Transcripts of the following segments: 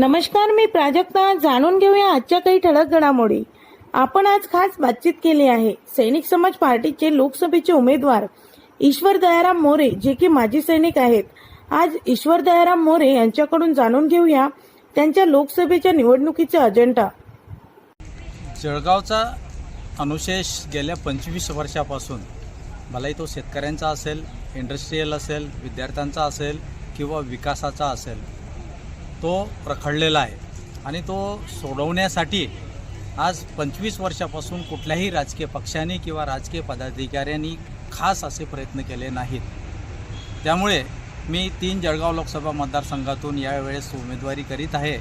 नमस्कार मी प्राजक्ता. जाणून घेऊया आजच्या काही ठळक घडामोडी. आपण आज खास बातचीत केली आहे. सैनिक समाज पार्टीचे लोकसभेचे उमेदवार ईश्वर दयाराम मोरे जे की माजी सैनिक आहेत. आज ईश्वर दयाराम मोरे यांच्याकडून जाणून घेऊया त्यांच्या लोकसभेच्या निवडणुकीचा अजेंडा. जळगावचा अनुशेष गेल्या पंचवीस वर्षापासून भलाही तो शेतकऱ्यांचा असेल इंडस्ट्रीयल असेल विद्यार्थ्यांचा असेल किंवा विकासाचा असेल तो रखडलेला आहे. आणि तो सोडवण्यासाठी आज पंचवीस वर्षापासून कुठल्याही राजकीय पक्षाने किंवा राजकीय पदाधिकाऱ्यांनी खास असे प्रयत्न केले नाहीत. त्यामुळे मी तीन जळगाव लोकसभा मतदारसंघातून यावेळेस उमेदवारी करीत आहे.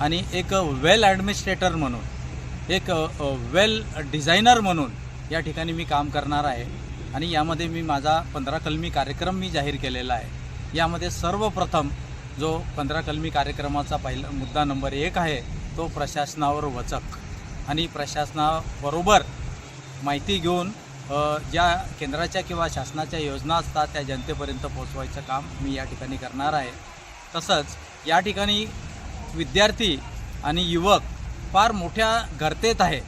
आणि एक वेल ॲडमिनिस्ट्रेटर म्हणून एक वेल डिझायनर म्हणून या ठिकाणी मी काम करणार आहे. आणि यामध्ये मी माझा पंधरा कलमी कार्यक्रम मी जाहीर केलेला आहे. यामध्ये सर्वप्रथम जो पंधरा कलमी कार्यक्रमाचा पहिला मुद्दा नंबर एक आहे तो प्रशासनावर वचक. आणि प्रशासनाबरोबर माहिती घेऊन ज्या केंद्राच्या किंवा शासनाच्या योजना असतात त्या जनतेपर्यंत पोहोचवायचं काम मी या ठिकाणी करणार आहे. तसंच या ठिकाणी विद्यार्थी आणि युवक फार मोठ्या गर्तेत आहे.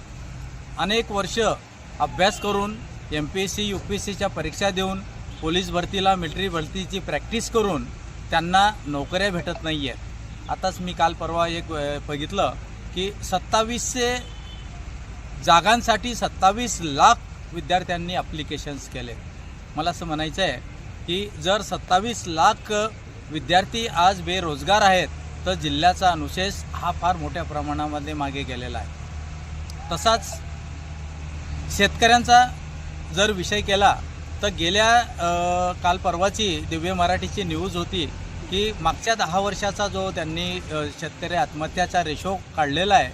अनेक वर्ष अभ्यास करून M P S C U P S सीच्या परीक्षा देऊन पोलीस भरतीला मिलिटरी भरतीची प्रॅक्टिस करून त्यांना नोकऱ्या भेटत नाही आहेत आताच मी काल परवा एक बघितलं की सत्तावीसशे जागांसाठी सत्तावीस लाख विद्यार्थ्यांनी ॲप्लिकेशन्स केले. मला असं म्हणायचं आहे की जर सत्तावीस लाख विद्यार्थी आज बेरोजगार आहेत तर जिल्ह्याचा अनुशेष हा फार मोठ्या प्रमाणामध्ये मागे गेलेला आहे. तसाच शेतकऱ्यांचा जर विषय केला तर गेल्या काल परवाची दिव्य मराठीची न्यूज होती की मागच्या दहा वर्षाचा जो त्यांनी शेतकरी आत्महत्याचा रेशो काढलेला आहे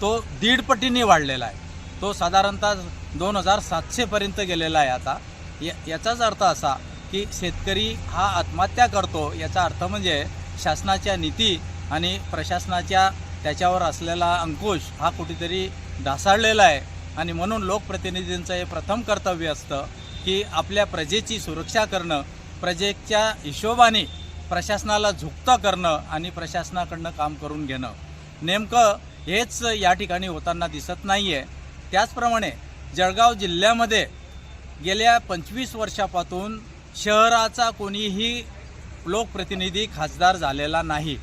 तो दीड पटीने वाढलेला आहे. तो साधारणतः दोन हजार सातशेपर्यंत गेलेला आहे आता. या याचाच अर्थ असा की शेतकरी हा आत्महत्या करतो याचा अर्थ म्हणजे शासनाच्या नीती आणि प्रशासनाच्या त्याच्यावर असलेला अंकुश हा कुठेतरी ढासाळलेला आहे. आणि म्हणून लोकप्रतिनिधींचं हे प्रथम कर्तव्य असतं की आपल्या प्रजेची सुरक्षा करणं प्रजेच्या हिशोबाने प्रशासनाला झुकतं करणं आणि प्रशासनाकडनं काम करून घेणं. नेमकं हेच या ठिकाणी होताना दिसत नाही आहे त्याचप्रमाणे जळगाव जिल्ह्यामध्ये गेल्या पंचवीस वर्षापासून शहराचा कोणीही लोकप्रतिनिधी खासदार झालेला नाही.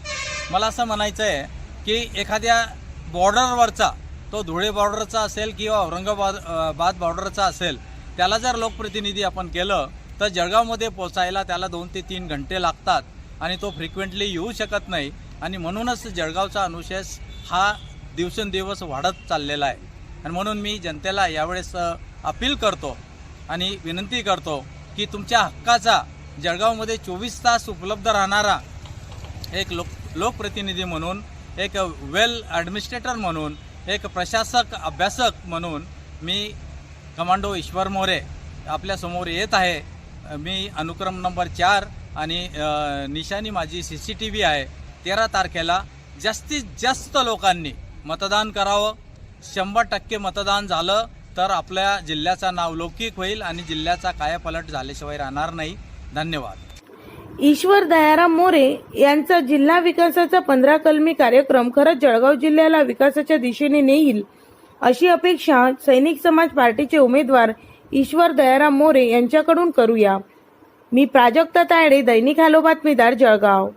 मला असं म्हणायचं आहे की एखाद्या बॉर्डरवरचा तो धुळे बॉर्डरचा असेल किंवा औरंगाबाद बाद बॉर्डरचा असेल त्याला जर लोकप्रतिनिधी आपण केलं तर जळगावमध्ये पोचायला त्याला दोन ते तीन घंटे लागतात आणि तो फ्रिक्वेंटली येऊ शकत नाही. आणि म्हणूनच जळगावचा अनुशेष हा दिवसेंदिवस वाढत चाललेला आहे. आणि म्हणून मी जनतेला यावेळेस अपील करतो आणि विनंती करतो की तुमच्या हक्काचा जळगावमध्ये चोवीस तास उपलब्ध राहणारा एक लोक लोकप्रतिनिधी म्हणून एक वेल ॲडमिनिस्ट्रेटर म्हणून एक प्रशासक अभ्यासक म्हणून मी कमांडो ईश्वर मोरे आपल्यासमोर येत आहे. मी अनुक्रम नंबर चार आणि निशाणी माझी सी सी टी व्ही आहे. तेरा तारखेला जास्तीत जास्त लोकांनी मतदान करावं. शंभर टक्के मतदान झालं तर आपल्या जिल्ह्याचा नाव लौकिक होईल आणि जिल्ह्याचा कायापलट झाल्याशिवाय राहणार नाही. धन्यवाद. ईश्वर दयाराम मोरे यांचा जिल्हा विकासाचा पंधरा कलमी कार्यक्रम खरंच जळगाव जिल्ह्याला विकासाच्या दिशेने नेईल. अशी अपेक्षा सैनिक समाज पार्टीचे उमेदवार ईश्वर दयाराम मोरे यांच्याकडून करूया. मी प्राजक्ता तायडे दैनिक हॅलो बातमीदार जळगाव.